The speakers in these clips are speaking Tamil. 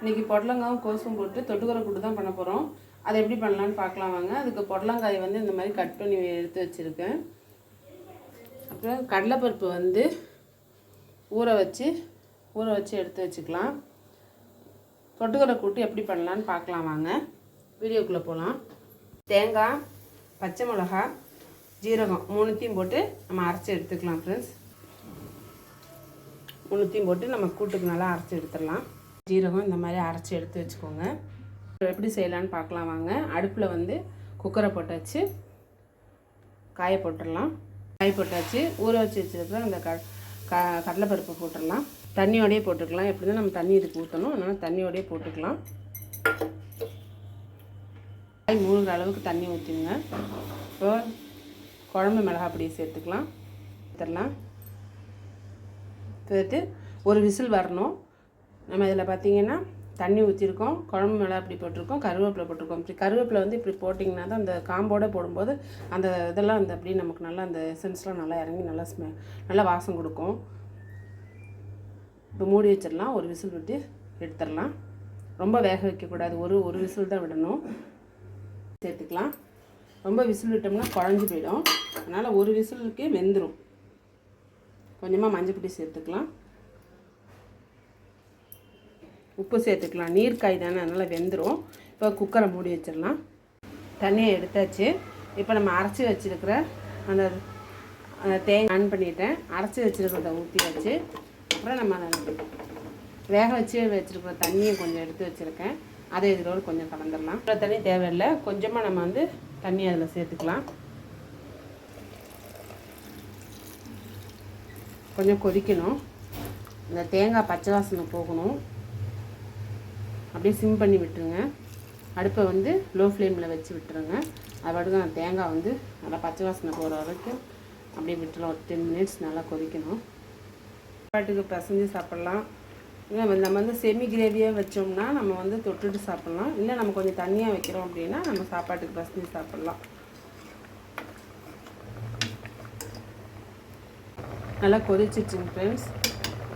இன்றைக்கி பொடலங்காவும் கோசும் போட்டு தொட்டுக்கரை கூட்டு தான் பண்ண போகிறோம் அதை எப்படி பண்ணலான்னு பார்க்கலாம் வாங்க. அதுக்கு பொடலங்காய் வந்து இந்த மாதிரி கட் பண்ணி எடுத்து வச்சுருக்கேன். அப்புறம் கடலைப்பருப்பு வந்து ஊற வச்சு ஊற வச்சு எடுத்து வச்சுக்கலாம். தொட்டுக்கரை கூட்டு எப்படி பண்ணலான்னு பார்க்கலாம் வாங்க. வீடியோக்குள்ளே போகலாம் தேங்காய் பச்சை மிளகா ஜீரகம் மூணுத்தையும் போட்டு நம்ம அரைச்சி எடுத்துக்கலாம் ஃப்ரெண்ட்ஸ் மூணுத்தையும் போட்டு நம்ம கூட்டுக்கு நல்லா அரைச்சி எடுத்துடலாம். ஜீரகம் இந்த மாதிரி அரைச்சி எடுத்து வச்சுக்கோங்க. எப்படி செய்யலான்னு பார்க்கலாம் வாங்க. அடுப்பில் வந்து குக்கரை போட்டாச்சு காய போட்டுடலாம். காய போட்டாச்சு ஊற வச்சு வச்சுருக்கிற அந்த க க கடலைப்பருப்பு போட்டுடலாம். தண்ணியோடையே போட்டுக்கலாம். எப்படி தான் நம்ம தண்ணி இதுக்கு ஊற்றணும் அதனால் தண்ணியோடையே போட்டுக்கலாம். காய் மூழ்கிற அளவுக்கு தண்ணி ஊற்றிங்க இப்போ குழம்பு மிளகா பொடியை சேர்த்துக்கலாம். ஊற்றலாம் சேர்த்து ஒரு விசில் வரணும். நம்ம இதில் பார்த்தீங்கன்னா தண்ணி ஊற்றிருக்கோம் குழம்பு மிளகா இப்படி போட்டிருக்கோம் கருவேப்பிலை போட்டிருக்கோம். இப்படி கருவேப்பிலை வந்து இப்படி போட்டிங்கன்னா தான் அந்த காம்போட போடும்போது அந்த இதெல்லாம் அந்த அப்படியே நமக்கு நல்லா அந்த எசன்ஸ்லாம் நல்லா இறங்கி நல்லா ஸ்மெ நல்லா வாசம் கொடுக்கும். இப்போ மூடி வச்சிடலாம் ஒரு விசில் விட்டு எடுத்துடலாம். ரொம்ப வேக வைக்கக்கூடாது ஒரு ஒரு விசில் தான் விடணும். சேர்த்துக்கலாம். ரொம்ப விசில் விட்டோம்னா குழஞ்சி போயிடும். அதனால் ஒரு விசிலுக்கே வெந்துடும் கொஞ்சமாக மஞ்சள் பொடி சேர்த்துக்கலாம். உப்பு சேர்த்துக்கலாம். நீர்க்காய் தானே அதனால் வெந்துடும் இப்போ குக்கரை மூடி வச்சிடலாம். தண்ணியை எடுத்தாச்சு. இப்போ நம்ம அரைச்சி வச்சுருக்கிற அந்த அந்த தேங்காய் ஆன் பண்ணிட்டேன். அரைச்சி வச்சுருக்கிறத ஊற்றி வச்சு அப்புறம் நம்ம அதை வேக வச்சு வச்சுருக்கிற தண்ணியை கொஞ்சம் எடுத்து வச்சுருக்கேன். அதை இதோடு கொஞ்சம் கலந்துடலாம். இவ்வளோ தண்ணி தேவையில்லை. கொஞ்சமாக நம்ம வந்து தண்ணி அதில் சேர்த்துக்கலாம். கொஞ்சம் கொதிக்கணும். இந்த தேங்காய் பச்சை வாசனை போகணும். அப்படியே சிம் பண்ணி விட்டுருங்க. அடுப்பை வந்து லோ ஃப்ளேமில் வச்சு விட்டுருங்க. அது பாட்டுக்கு அந்த தேங்காய் வந்து நல்லா பச்சை வாசனை போகிற வரைக்கும் அப்படியே விட்டுலாம் ஒரு டென் மினிட்ஸ் நல்லா கொதிக்கணும். பாட்டுக்கு பசஞ்சு சாப்பிட்லாம். இல்லை நம்ம வந்து செமி கிரேவியாக வச்சோம்னா நம்ம வந்து தொட்டுட்டு சாப்பிட்லாம். இல்லை நம்ம கொஞ்சம் தண்ணியாக வைக்கிறோம் அப்படின்னா நம்ம சாப்பாட்டுக்கு பசஞ்சு சாப்பிட்லாம். நல்லா கொதிச்சிச்சுங்க ஃப்ரெண்ட்ஸ்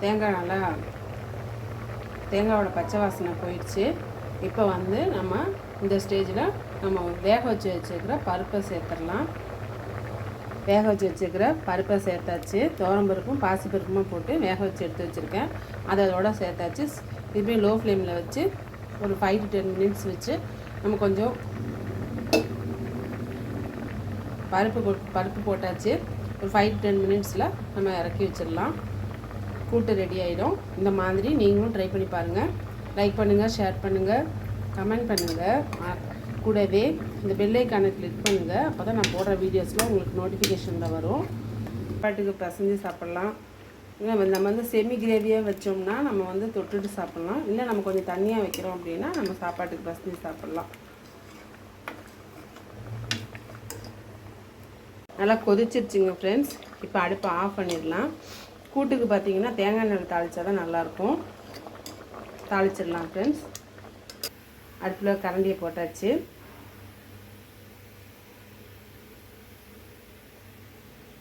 தேங்காய் நல்லா தேங்காவோட பச்சை வாசனை போயிடுச்சு. இப்போ வந்து நம்ம இந்த ஸ்டேஜில் நம்ம வேக வச்சு வச்சுருக்கிற பருப்பை சேர்த்துடலாம். வேக வச்சு வச்சுருக்கிற பருப்பை சேர்த்தாச்சு. துவரம்பருப்பும் பாசிப்பருப்புமா போட்டு வேக வச்சு எடுத்து வச்சுருக்கேன். அதை அதோட சேர்த்தாச்சு. திருப்பி லோ ஃப்ளேமில் வச்சு ஒரு ஃபைவ் டு டென் மினிட்ஸ் வச்சு நம்ம கொஞ்சம் பருப்பு பருப்பு போட்டாச்சு. ஒரு ஃபைவ் டு டென் மினிட்ஸில் நம்ம இறக்கி வச்சிடலாம். கூட்டு ரெடி ஆகிடும் இந்த மாதிரி நீங்களும் ட்ரை பண்ணி பாருங்கள் லைக் பண்ணுங்கள் ஷேர் பண்ணுங்கள் கமெண்ட் பண்ணுங்கள் கூடவே இந்த பெல்லைக்கானை கிளிக் பண்ணுங்கள் அப்போ தான் நான் போடுற வீடியோஸில் உங்களுக்கு நோட்டிஃபிகேஷனில் வரும். பாட்டுக்கு பசஞ்சு சாப்பிட்லாம். இல்லை நம்ம வந்து செமி கிரேவியாக வச்சோம்னா நம்ம வந்து தொட்டுட்டு சாப்பிட்லாம். இல்லை நம்ம கொஞ்சம் தண்ணியாக வைக்கிறோம் அப்படின்னா நம்ம சாப்பாட்டுக்கு பசஞ்சு சாப்பிட்லாம். நல்லா கொதிச்சிருச்சுங்க ஃப்ரெண்ட்ஸ் இப்போ அடுப்பை ஆஃப் பண்ணிடலாம். கூட்டுக்கு பார்த்தீங்கன்னா தேங்காய் எண்ணெய் தாளித்தா தான் நல்லாயிருக்கும். தாளிச்சிடலாம் ஃப்ரெண்ட்ஸ் அடுப்பில் கரண்டியை போட்டாச்சு.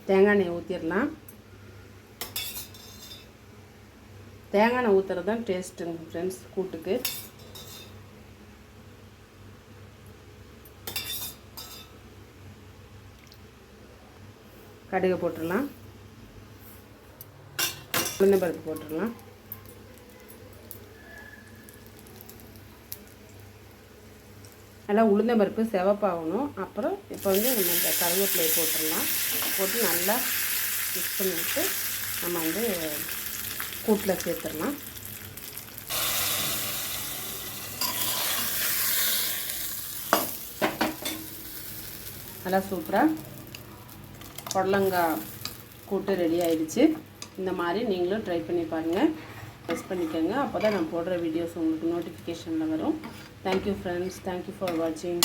தேங்காய் எண்ணெய் ஊற்றிடலாம் தேங்காய் எண்ணெய் ஊற்றுறது தான் டேஸ்ட்டுங்க ஃப்ரெண்ட்ஸ் கூட்டுக்கு. கடுகு போட்டுடலாம். உளுந்தம்பருப்பு போட்டுடலாம். நல்லா உளுந்தம்பருப்பு செவப்பாகணும் அப்புறம் இப்போ வந்து நம்ம இந்த கருவேப்பிலையை போட்டுடலாம். போட்டு நல்லா மிக்ஸ் பண்ணிவிட்டு நம்ம வந்து கூட்டில் சேர்த்துடலாம். நல்லா சூப்பராக புடலங்காய் கூட்டு ரெடி ஆயிடுச்சு. இந்த மாதிரி நீங்களும் ட்ரை பண்ணி பாருங்கள் ப்ரெஸ் பண்ணிக்கோங்க. அப்போ தான் நான் போடுற வீடியோஸ் உங்களுக்கு நோட்டிஃபிகேஷனில் வரும். தேங்க்யூ ஃப்ரெண்ட்ஸ் தேங்க்யூ ஃபார் வாட்சிங்